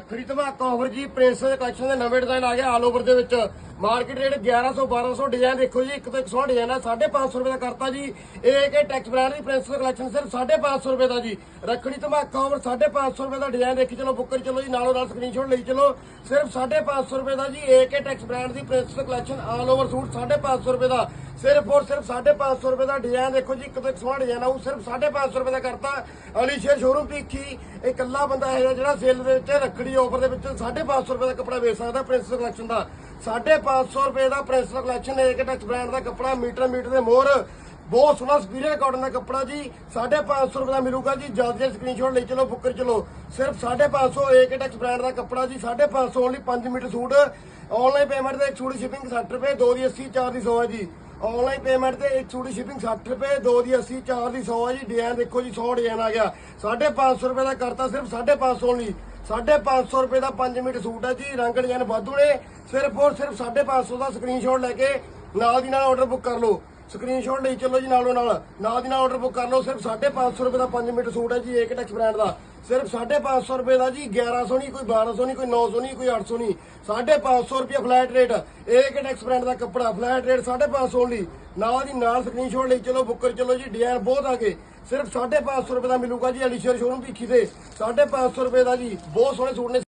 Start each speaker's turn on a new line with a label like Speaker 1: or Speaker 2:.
Speaker 1: ਖਰੀ ਧਮਾਕਾ ਆਫਰ ਜੀ ਪ੍ਰਿੰਸ ਦੇ ਕਲੈਕਸ਼ਨ ਦੇ ਨਵੇਂ ਡਿਜ਼ਾਈਨ ਆ ਗਏ ਆਲ ਓਵਰ ਦੇ ਵਿੱਚ। ਮਾਰਕੀਟ ਰੇਟ 1100 1200 ਡਿਜ਼ਾਈਨ ਦੇਖੋ ਜੀ, ਇੱਕ ਤੋਂ ਇੱਕ ਸੋਹਣਾ ਡਿਜ਼ਾਈਨ ਹੈ 550 ਰੁਪਏ ਦਾ ਕਰਤਾ ਜੀ। ਇਹ ਕਿ ਟੈਕਸ ਬ੍ਰਾਂਡ ਦੀ ਪ੍ਰਿੰਸ ਕਲੈਕਸ਼ਨ ਸਿਰਫ 550 ਰੁਪਏ ਦਾ ਜੀ। ਰੱਖੜੀ ਧਮਾਕਾ ਆਫਰ 550 ਰੁਪਏ ਦਾ ਡਿਜ਼ਾਈਨ ਦੇਖੀ ਚਲੋ, ਬੁੱਕਰ ਚਲੋ ਜੀ, ਨਾਲੋਂ ਨਾਲ ਸਕਰੀਨਸ਼ਾਟ ਲਈ ਚਲੋ। ਸਿਰਫ 550 ਰੁਪਏ ਦਾ ਜੀ, ਇਹ ਕਿ ਟੈਕਸ ਬ੍ਰਾਂਡ ਦੀ prince collection all over suit 550 ਰੁਪਏ ਦਾ। ਸਿਰਫ ਔਰ ਸਿਰਫ 550 ਰੁਪਏ ਦਾ ਡਿਜ਼ਾਈਨ ਦੇਖੋ ਜੀ, ਇੱਕ ਤੋਂ ਇੱਕ ਸੋਹਣਾ ਡਿਜ਼ਾਈਨ ਆਊ, ਸਿਰਫ 550 ਰੁਪਏ ਦਾ ਕਰਤਾ। ਅਲੀ ਸ਼ੇਰ ਸ਼ੋਰੂਮ ਭੀਖੀ ਇਕੱਲਾ ਬੰਦਾ ਹੈ ਜਿਹੜਾ ਸੇਲ ਦੇ ਵਿੱਚ, ਰੱਖੜੀ ਆਫਰ ਦੇ ਵਿੱਚ 550 ਰੁਪਏ ਦਾ ਕੱਪੜਾ ਵੇਚ ਸਕਦਾ ਪ੍ਰਿੰਸ ਕਲੈਕਸ਼ਨ ਦਾ। 550 ਰੁਪਏ ਦਾ prince collection A K brand ਦਾ ਕੱਪੜਾ, ਮੀਟਰ ਮੀਟਰ ਦੇ ਮੋਹਰ। ਬਹੁਤ ਸੋਹਣਾ ਸਪੀਰੀਅਰ ਕਾਟਨ ਦਾ ਕੱਪੜਾ ਜੀ। 550 ਰੁਪਏ ਦਾ ਮਿਲੂਗਾ ਜੀ। ਜਲਦੀ ਜਲਦੀ ਸਕਰੀਨਸ਼ਾਟ ਲਈ ਚਲੋ, ਬੁੱਕਰ ਚਲੋ। ਸਿਰਫ 550 ਏਕ ਕੇ ਟੈਕਸ ਬ੍ਰਾਂਡ ਦਾ ਕੱਪੜਾ ਜੀ। 550 only 5 metre suit. Online payment ਦੇ ਇੱਕ ਸੂਟ ਸ਼ਿਪਿੰਗ 60 ਰੁਪਏ, ਦੋ ਦੀ 80 ਚਾਰ ਦੀ 100 ਹੈ ਜੀ। ਆਨਲਾਈਨ ਪੇਮੈਂਟ ਤੇ ਇੱਕ ਸੂਟ ਸ਼ਿਪਿੰਗ 60 ਰੁਪਏ, ਦੋ ਦੀ 80 ਚਾਰ ਦੀ 100 ਹੈ ਜੀ। ਡਿਜ਼ਾਈਨ ਦੇਖੋ ਜੀ 100 ਡਿਜ਼ਾਈਨ ਆ ਗਿਆ। 550 ਰੁਪਏ ਦਾ ਕਰਤਾ ਸਿਰਫ 550 ਓਨਲੀ 550 ਰੁਪਏ ਦਾ 5 ਮੀਟਰ ਸੂਟ ਹੈ ਜੀ, ਰੰਗ ਡਿਜ਼ਾਈਨ ਵਾਧੂ ਨੇ। ਸਿਰਫ ਔਰ ਸਿਰਫ 550 ਦਾ ਸਕਰੀਨਸ਼ਾਟ ਲੈ ਕੇ ਨਾਲ ਦੀ ਨਾਲ ਆਰਡਰ ਬੁੱਕ ਕਰ ਲਓ। ਸਕਰੀਨਸ਼ਾਟ ਲਈ ਚੱਲੋ ਜੀ ਨਾਲੋਂ ਨਾਲ। ਨਾਲ ਦੀ ਨਾਲ ਆਰਡਰ ਬੁੱਕ ਕਰ ਲਓ। ਸਿਰਫ 550 ਰੁਪਏ ਦਾ 5 ਮੀਟਰ ਸੂਟ ਹੈ ਜੀ ਏਕ ਟੈਕਸ ਬ੍ਰਾਂਡ ਦਾ। ਸਿਰਫ 550 ਰੁਪਏ ਦਾ ਜੀ 1100 ਨਹੀਂ, ਕੋਈ 1200 ਨਹੀਂ, ਕੋਈ 900 ਨਹੀਂ, ਕੋਈ 800 ਨਹੀਂ। 550 ਰੁਪਏ ਫਲੈਟ ਰੇਟ ਏਕ ਟੈਕਸ ਬ੍ਰਾਂਡ ਦਾ ਕੱਪੜਾ ਫਲੈਟ ਰੇਟ 550 ਓਨਲੀ ਨਾਲ ਦੀ ਨਾਲ ਸਕਰੀਨਸ਼ਾਟ ਲਈ ਚਲੋ ਕਰ ਚਲੋ ਜੀ ਡਿਜ਼ਾਈਨ ਬਹੁਤ ਆ ਗਏ। ਸਿਰਫ 550 ਰੁਪਏ ਦਾ ਮਿਲੂਗਾ ਜੀ ਅਲੀਸ਼ਰ ਸ਼ੋਰੂਮ ਭੀਖੀ ਤੇ। 550 ਰੁਪਏ ਦਾ ਜੀ, ਬਹੁਤ ਸੋਹਣੇ ਸੂਟ ਨੇ